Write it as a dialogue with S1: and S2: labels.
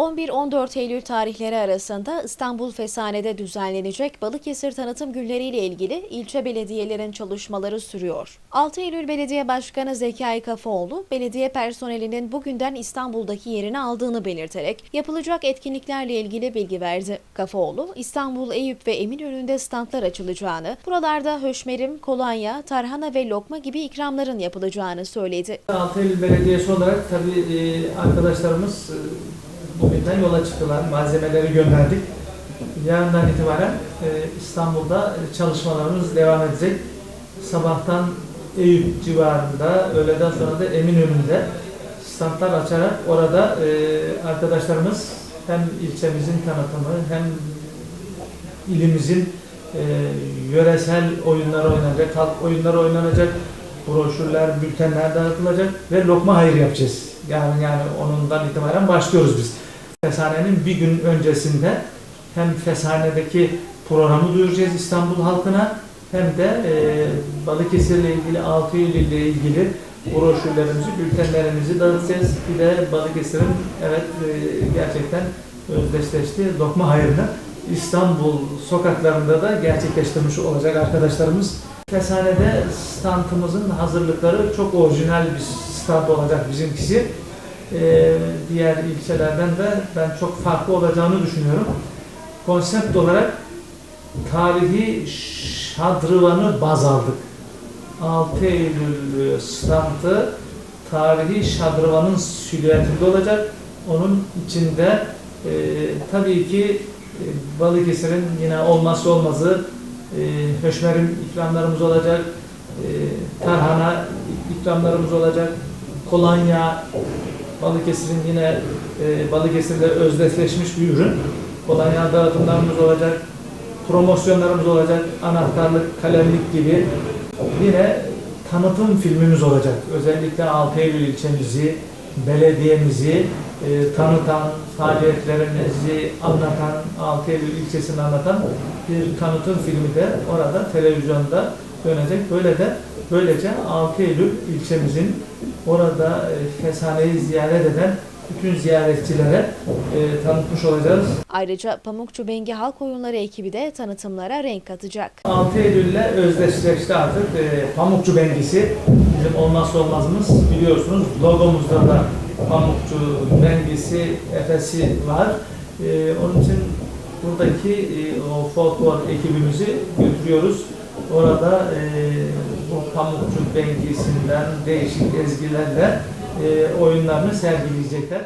S1: 11-14 Eylül tarihleri arasında İstanbul Fesane'de düzenlenecek Balıkesir tanıtım günleriyle ilgili ilçe belediyelerin çalışmaları sürüyor. 6 Eylül Belediye Başkanı Zekai Kafaoğlu, belediye personelinin bugünden İstanbul'daki yerini aldığını belirterek yapılacak etkinliklerle ilgili bilgi verdi. Kafaoğlu, İstanbul, Eyüp ve Eminönü'nde standlar açılacağını, buralarda höşmerim, kolonya, tarhana ve lokma gibi ikramların yapılacağını söyledi.
S2: 6 Eylül Belediyesi olarak tabii e, arkadaşlarımız e, bugünden yola çıktılar. Malzemeleri gönderdik. Yarından itibaren e, İstanbul'da çalışmalarımız devam edecek. Sabahtan Eyüp civarında, öğleden sonra da Eminönü'nde standlar açarak orada e, arkadaşlarımız hem ilçemizin tanıtımı hem ilimizin e, yöresel oyunlar oynanacak, halk oyunları oynanacak, broşürler, bültenler dağıtılacak ve lokma hayır yapacağız. Yani yani onundan itibaren başlıyoruz biz. Fesanenin bir gün öncesinde hem Fesane'deki programı duyuracağız İstanbul halkına hem de e, Balıkesir'le ilgili 6 Eylül ile ilgili broşürlerimizi, bültenlerimizi dağıtacağız. Bir de Balıkesir'in evet e, gerçekten özdeşleştiği lokma hayırını İstanbul sokaklarında da gerçekleştirmiş olacak arkadaşlarımız. Fesane'de standımızın hazırlıkları çok orijinal bir stand olacak bizimkisi. Ee, diğer ilçelerden de ben çok farklı olacağını düşünüyorum. Konsept olarak tarihi şadrıvanı baz aldık. 6 Eylül standı tarihi şadrıvanın silüetinde olacak. Onun içinde e, tabii ki e, Balıkesir'in yine olmazsa olmazı e, höşmerim ikramlarımız olacak, e, tarhana ikramlarımız olacak, kolonya, Balıkesir'in yine e, Balıkesir'de özdeşleşmiş bir ürün. Kolonya dağıtımlarımız olacak, promosyonlarımız olacak, anahtarlık, kalemlik gibi. Yine tanıtım filmimiz olacak. Özellikle 6 Eylül ilçemizi, belediyemizi e, tanıtan, faaliyetlerimizi anlatan, 6 Eylül ilçesini anlatan bir tanıtım filmi de orada televizyonda dönecek. Böyle de böylece 6 Eylül ilçemizin orada e, Fesane'yi ziyaret eden bütün ziyaretçilere e, tanıtmış olacağız.
S1: Ayrıca Pamukçu Bengi Halk Oyunları ekibi de tanıtımlara renk katacak.
S2: 6 Eylül'le özdeşleşti artık. E, Pamukçu Bengisi bizim olmazsa olmazımız biliyorsunuz. Logomuzda da Pamukçu Bengisi, Efesi var. E, onun için buradaki e, o folklor ekibimizi götürüyoruz. Orada e, bu Pamukçu Bengisi'nden değişik ezgilerle e, oyunlarını sergileyecekler.